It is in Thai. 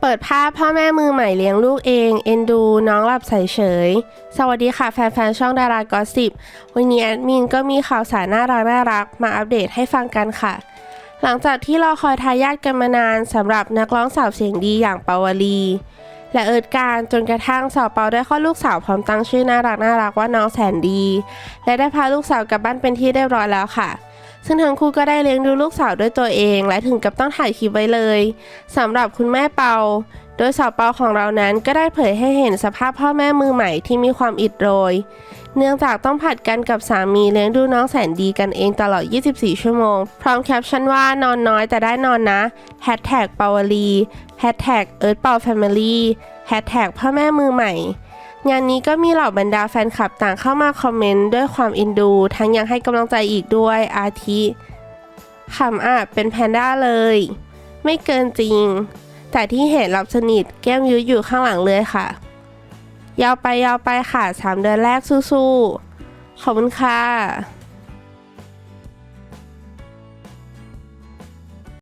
เปิดภาพพ่อแม่มือใหม่เลี้ยงลูกเอง เอ็นดู น้องหลับใส่เฉย สวัสดีค่ะแฟนๆ ช่องดารากอสิบวันนี้แอดมินก็มีข่าวสารน่ารักน่ารักมาอัปเดตให้ฟังกันค่ะ หลังจากที่รอคอยทายาทกันมานานสำหรับนักร้องสาวเสียงดีอย่างปาวลี และเอิดการจนกระทั่งสาวเปาได้คลอดลูกสาวพร้อมตั้งชื่อน่ารักน่ารักว่าน้องแสนดี และได้พาลูกสาวกลับบ้านเป็นที่เรียบร้อยแล้วค่ะ ซึ่งทั้งคู่ก็ได้เลี้ยงดูลูกสาวด้วยตัวเอง และถึงกับต้องถ่ายคลิปไว้เลยสำหรับคุณแม่เปา โดยสาวเปาของเรานั้นก็ได้เผยให้เห็นสภาพพ่อแม่มือใหม่ที่มีความอิดโรย เนื่องจากต้องผัดกันกับสามีเลี้ยงดูน้องแสนดีกันเองตลอด 24 ชั่วโมง พร้อมแคปชั่นว่านอนน้อยแต่ได้นอนนะแฮชแท็กปาวลีแฮชแท็กเอิร์ธเปาแฟมิลี่แฮชแท็กพ่อแม่มือใหม่ งานนี้ก็มีเหล่าบรรดาแฟนคลับต่างเข้ามาคอมเมนต์ด้วยความอินดู ทั้งยังให้กำลังใจอีกด้วยอาทิขำอะเป็นแพนด้าเลย ไม่เกินจริง แต่ที่เห็นหลับสนิทแก้มยุ้ยอยู่ข้างหลังเลยค่ะ ยาวไปยาวไปค่ะ3เดือนแรกสู้ๆขอบคุณค่ะ